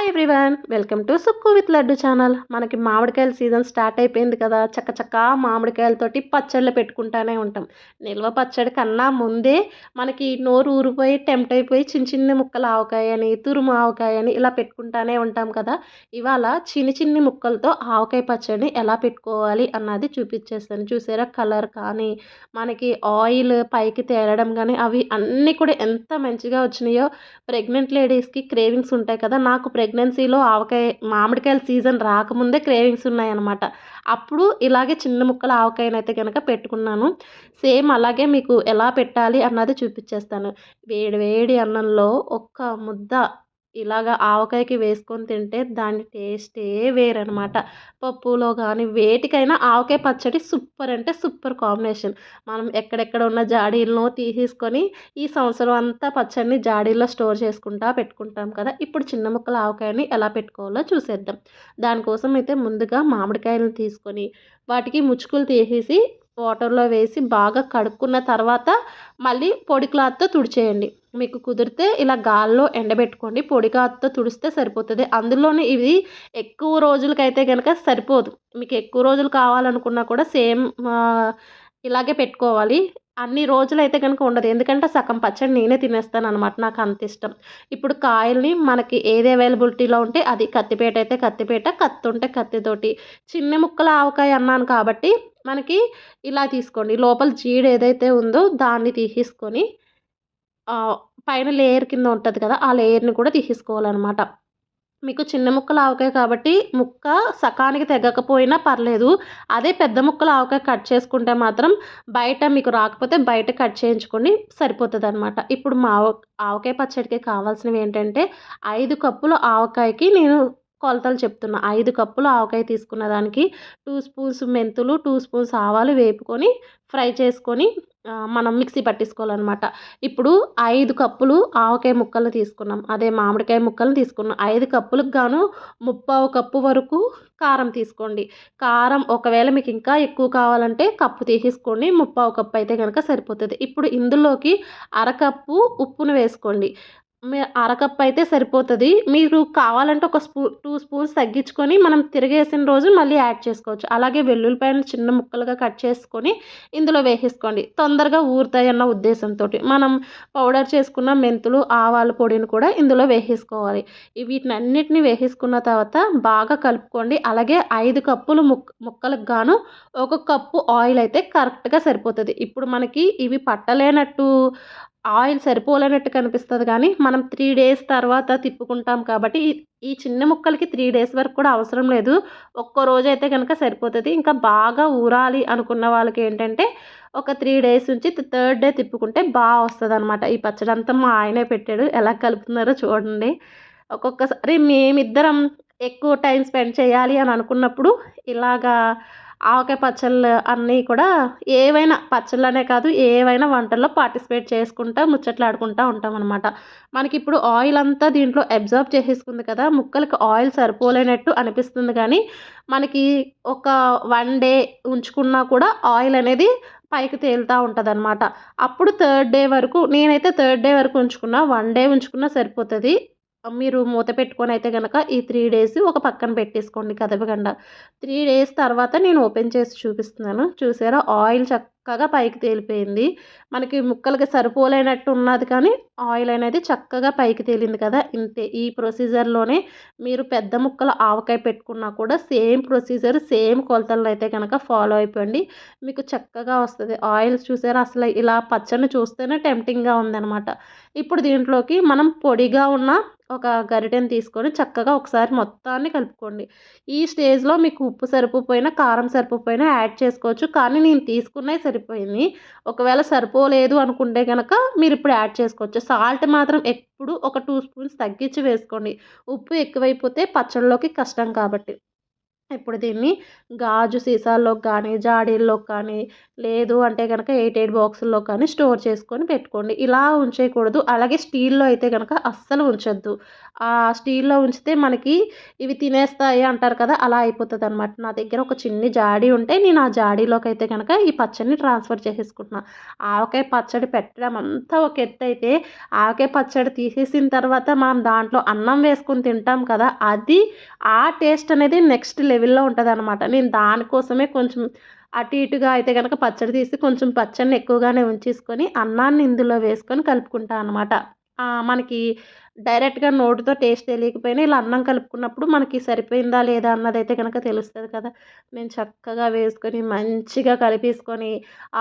Hi everyone welcome to Sukku with Laddu channel మనకి మామిడికాయల season start అయిపోయింది కదా. చక్క చక్క మామిడికాయలతోటి పచ్చళ్ళు పెట్టుకుంటానే ఉంటాం. నిల్వ పచ్చడి కన్నా ముందే మనకి నోరు ఊరిపోయి టెంప్ట్ అయిపోయి చిన్న చిన్న ముక్కలు ఆవకాయ అని తురుము ఆవకాయ అని ఇలా పెట్టుకుంటానే ఉంటాం కదా. ఇవాళ చిన్ని చిన్ని ముక్కలతో ఆవకాయ పచ్చడిని ఎలా పెట్టుకోవాలి అన్నది చూపించేస్తాను. చూసారా? కలర్ కానీ మనకి ఆయిల్ పైకి తేలడం కానీ అవి అన్నీ కూడా ఎంత మంచిగా వచ్చినాయో. ప్రెగ్నెంట్ లేడీస్కి క్రేవింగ్స్ ఉంటాయి కదా. నాకు ప్రెగ్నెన్సీలో ఆవకాయ మామిడికాయల సీజన్ రాకముందే క్రేవింగ్స్ ఉన్నాయన్నమాట. అప్పుడు ఇలాగే చిన్న ముక్కల ఆవకాయనైతే కనుక పెట్టుకున్నాను. సేమ్ అలాగే మీకు ఎలా పెట్టాలి అన్నది చూపించేస్తాను వేడి వేడి అన్నంలో ఒక్క ముద్ద ఇలాగ ఆవకాయకి వేసుకొని తింటే దాని టేస్టే వేరనమాట పప్పులో కానీ వేటికైనా ఆవకాయ పచ్చడి సూపర్ అంటే సూపర్ కాంబినేషన్. మనం ఎక్కడెక్కడ ఉన్న జాడీలను తీసేసుకొని ఈ సంవత్సరం అంతా పచ్చడిని జాడీల్లో స్టోర్ చేసుకుంటా పెట్టుకుంటాం కదా. ఇప్పుడు చిన్న ముక్కల ఆవకాయని ఎలా పెట్టుకోవాలో చూసేద్దాం. దానికోసం అయితే ముందుగా మామిడికాయలను తీసుకొని వాటికి ముచ్చుకులు తీసేసి వాటర్లో వేసి బాగా కడుక్కున్న తర్వాత మళ్ళీ పొడి క్లాత్తో తుడిచేయండి. మీకు కుదిరితే ఇలా గాల్లో ఎండబెట్టుకోండి. పొడిగాతో తుడిస్తే సరిపోతుంది. అందులోనే ఇది ఎక్కువ రోజులకైతే కనుక సరిపోదు. మీకు ఎక్కువ రోజులు కావాలనుకున్నా కూడా సేమ్ ఇలాగే పెట్టుకోవాలి. అన్ని రోజులు అయితే కనుక ఉండదు. ఎందుకంటే సగం పచ్చడి నేనే తినేస్తాను అనమాట నాకు అంత ఇష్టం. ఇప్పుడు కాయల్ని మనకి ఏది అవైలబిలిటీలో ఉంటే అది కత్తిపేట అయితే కత్తిపేట కత్తి ఉంటే కత్తితోటి. చిన్న ముక్కల ఆవకాయ అన్నాను కాబట్టి మనకి ఇలా తీసుకోండి. లోపల జీడ ఏదైతే ఉందో దాన్ని తీసేసుకొని పైన లేయర్ కింద ఉంటుంది కదా ఆ లేయర్ని కూడా తీసేసుకోవాలన్నమాట. మీకు చిన్న ముక్కలు ఆవకాయ కాబట్టి ముక్క సకానికి తెగకపోయినా పర్లేదు. అదే పెద్ద ముక్కలు ఆవకాయ కట్ చేసుకుంటే మాత్రం బయట మీకు రాకపోతే బయట కట్ చేయించుకొని సరిపోతుంది అనమాట ఇప్పుడు మా ఆవకాయ పచ్చడికి కావాల్సినవి ఏంటంటే ఐదు కప్పులు ఆవకాయకి నేను కొలతలు చెప్తున్నా. ఐదు కప్పులు ఆవకాయ తీసుకున్న దానికి టూ స్పూన్స్ మెంతులు టూ స్పూన్స్ ఆవాలు వేపుకొని ఫ్రై చేసుకొని మనం మిక్సీ పట్టేసుకోవాలన్నమాట ఇప్పుడు ఐదు కప్పులు ఆవకాయ ముక్కలు తీసుకున్నాం. అదే మామిడికాయ ముక్కలు తీసుకున్నాం. ఐదు కప్పులకు గాను ముప్పావు కప్పు వరకు కారం తీసుకోండి. కారం ఒకవేళ మీకు ఇంకా ఎక్కువ కావాలంటే కప్పు తీసేసుకోండి. ముప్పావు కప్పు అయితే కనుక సరిపోతుంది. ఇప్పుడు ఇందులోకి అరకప్పు ఉప్పును వేసుకోండి. మీ అరకప్పు అయితే సరిపోతుంది. మీరు కావాలంటే ఒక స్పూ టూ స్పూన్స్ తగ్గించుకొని మనం తిరిగేసిన రోజు మళ్ళీ యాడ్ చేసుకోవచ్చు. అలాగే వెల్లుల్లిపాయలు చిన్న ముక్కలుగా కట్ చేసుకొని ఇందులో వేసేసుకోండి. తొందరగా ఊరుతాయి అన్న ఉద్దేశంతో మనం పౌడర్ చేసుకున్న మెంతులు ఆవాల పొడిని కూడా ఇందులో వేసేసుకోవాలి. వీటిని అన్నిటిని వేసేసుకున్న తర్వాత బాగా కలుపుకోండి. అలాగే ఐదు కప్పులు ముక్ ముక్కలకు గాను ఒక కప్పు ఆయిల్ అయితే కరెక్ట్గా సరిపోతుంది. ఇప్పుడు మనకి ఇవి పట్టలేనట్టు ఆయిల్ సరిపోలేనట్టు కనిపిస్తుంది కానీ మనం త్రీ డేస్ తర్వాత తిప్పుకుంటాం కాబట్టి ఈ చిన్న ముక్కలకి త్రీ డేస్ వరకు కూడా అవసరం లేదు. ఒక్క రోజు అయితే కనుక సరిపోతుంది. ఇంకా బాగా ఊరాలి అనుకున్న వాళ్ళకి ఏంటంటే ఒక త్రీ డేస్ నుంచి థర్డ్ డే తిప్పుకుంటే బాగా వస్తుంది అనమాట ఈ పచ్చడి అంతా మా ఆయనే పెట్టాడు. ఎలా కలుపుతున్నారో చూడండి. ఒక్కొక్కసారి మేమిద్దరం ఎక్కువ టైం స్పెండ్ చేయాలి అని అనుకున్నప్పుడు ఇలాగా ఆవకాయ పచ్చళ్ళు అన్నీ కూడా ఏవైనా పచ్చళ్ళనే కాదు ఏవైనా వంటల్లో పార్టిసిపేట్ చేసుకుంటా ముచ్చట్లాడుకుంటూ ఉంటాం అనమాట మనకి ఇప్పుడు ఆయిల్ అంతా దీంట్లో అబ్జర్వ్ చేసేసుకుంది కదా ముక్కలకి ఆయిల్ సరిపోలేనట్టు అనిపిస్తుంది కానీ మనకి ఒక వన్ డే ఉంచుకున్నా కూడా ఆయిల్ అనేది పైకి తేలుతూ ఉంటుంది అనమాట అప్పుడు థర్డ్ డే వరకు నేనైతే థర్డ్ డే వరకు ఉంచుకున్నా వన్ డే ఉంచుకున్నా సరిపోతుంది. మీరు మూత పెట్టుకొని అయితే కనుక ఈ త్రీ డేస్ ఒక పక్కన పెట్టేసుకోండి కదపకుండా. త్రీ డేస్ తర్వాత నేను ఓపెన్ చేసి చూపిస్తున్నాను. చూసారా? ఆయిల్ చక్క చక్కగా పైకి తేలిపోయింది. మనకి ముక్కలకి సరిపోలేనట్టు ఉన్నది కానీ ఆయిల్ అనేది చక్కగా పైకి తేలింది కదా! ఇంతే ఈ ప్రొసీజర్లోనే మీరు పెద్ద ముక్కలు ఆవకాయ పెట్టుకున్నా కూడా సేమ్ ప్రొసీజర్ సేమ్ కొలతలు అయితే కనుక ఫాలో అయిపోండి. మీకు చక్కగా వస్తుంది. ఆయిల్ చూసారా? అసలు ఇలా పచ్చని చూస్తేనే టెంప్టింగ్గా ఉందన్నమాట. ఇప్పుడు దీంట్లోకి మనం పొడిగా ఉన్న ఒక గరిటెని తీసుకొని చక్కగా ఒకసారి మొత్తాన్ని కలుపుకోండి. ఈ స్టేజ్లో మీకు ఉప్పు సరిపోయినా కారం సరిపోయినా యాడ్ చేసుకోవచ్చు. కానీ నేను తీసుకున్నవి సరిపోయింది. ఒకవేళ సరిపోలేదు అనుకుంటే కనుక మీరు ఇప్పుడు యాడ్ చేసుకోవచ్చు. సాల్ట్ మాత్రం ఎప్పుడు ఒక టూ స్పూన్స్ తగ్గించి వేసుకోండి. ఉప్పు ఎక్కువైపోతే పచ్చళ్ళలోకి కష్టం కాబట్టి. ఇప్పుడు దీన్ని గాజు సీసాల్లో కానీ జాడీల్లో కానీ లేదు అంటే కనుక ఎయిట్ ఎయిట్ బాక్సుల్లో కానీ స్టోర్ చేసుకొని పెట్టుకోండి ఇలా ఉంచేయకూడదు అలాగే స్టీల్లో అయితే కనుక అస్సలు ఉంచొద్దు ఆ స్టీల్‌లో ఉంచితే మనకి ఇవి తినేస్తాయి అంటారు కదా! అలా అయిపోతుంది అనమాట నా దగ్గర ఒక చిన్ని జాడీ ఉంటే నేను ఆ జాడీలోకి అయితే కనుక ఈ పచ్చడిని ట్రాన్స్‌ఫర్ చేసేసుకుంటున్నా. ఆవకాయ పచ్చడి పెట్టడం అంతా ఒక ఎత్తు అయితే ఆవకాయ పచ్చడి తీసేసిన తర్వాత మనం దాంట్లో అన్నం వేసుకొని తింటాం కదా! అది ఆ టేస్ట్ అనేది నెక్స్ట్ లెవెల్‌లో అనమాట నేను దానికోసమే కొంచెం అటు ఇటుగా అయితే కనుక పచ్చడి తీసి కొంచెం పచ్చడిని ఎక్కువగానే ఉంచేసుకొని అన్నాన్ని ఇందులో వేసుకొని కలుపుకుంటాను అనమాట. మనకి డైరెక్ట్‌గా నోటితో టేస్ట్ తెలియకపోయినా ఇలా అన్నం కలుపుకున్నప్పుడు మనకి సరిపోయిందా లేదా అన్నదైతే కనుక తెలుస్తుంది కదా! నేను చక్కగా వేసుకొని మంచిగా కలిపేసుకొని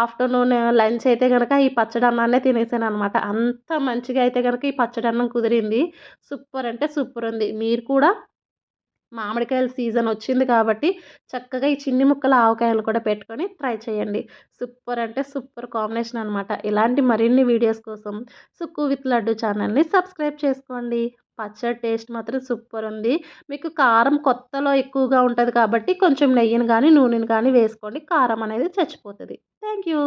ఆఫ్టర్‌నూన్ లంచ్ అయితే కనుక ఈ పచ్చడి అన్నాన్నే తినేసాననమాట. అంత మంచిగా అయితే గనక ఈ పచ్చడి అన్నం కుదిరింది. సూపర్ అంటే సూపర్ ఉంది. మీరు కూడా మామిడికాయల సీజన్ వచ్చింది కాబట్టి చక్కగా ఈ చిన్ని ముక్కల ఆవకాయలు కూడా పెట్టుకొని ట్రై చేయండి. సూపర్ అంటే సూపర్ కాంబినేషన్ అనమాట ఇలాంటి మరిన్ని వీడియోస్ కోసం సుక్కు విత్ లడ్డు ఛానల్ని సబ్స్క్రైబ్ చేసుకోండి. పచ్చడి టేస్ట్ మాత్రం సూపర్ ఉంది. మీకు కారం కొత్తలో ఎక్కువగా ఉంటుంది కాబట్టి కొంచెం నెయ్యిని కానీ నూనెని కానీ వేసుకోండి. కారం అనేది చచ్చిపోతుంది. Thank you.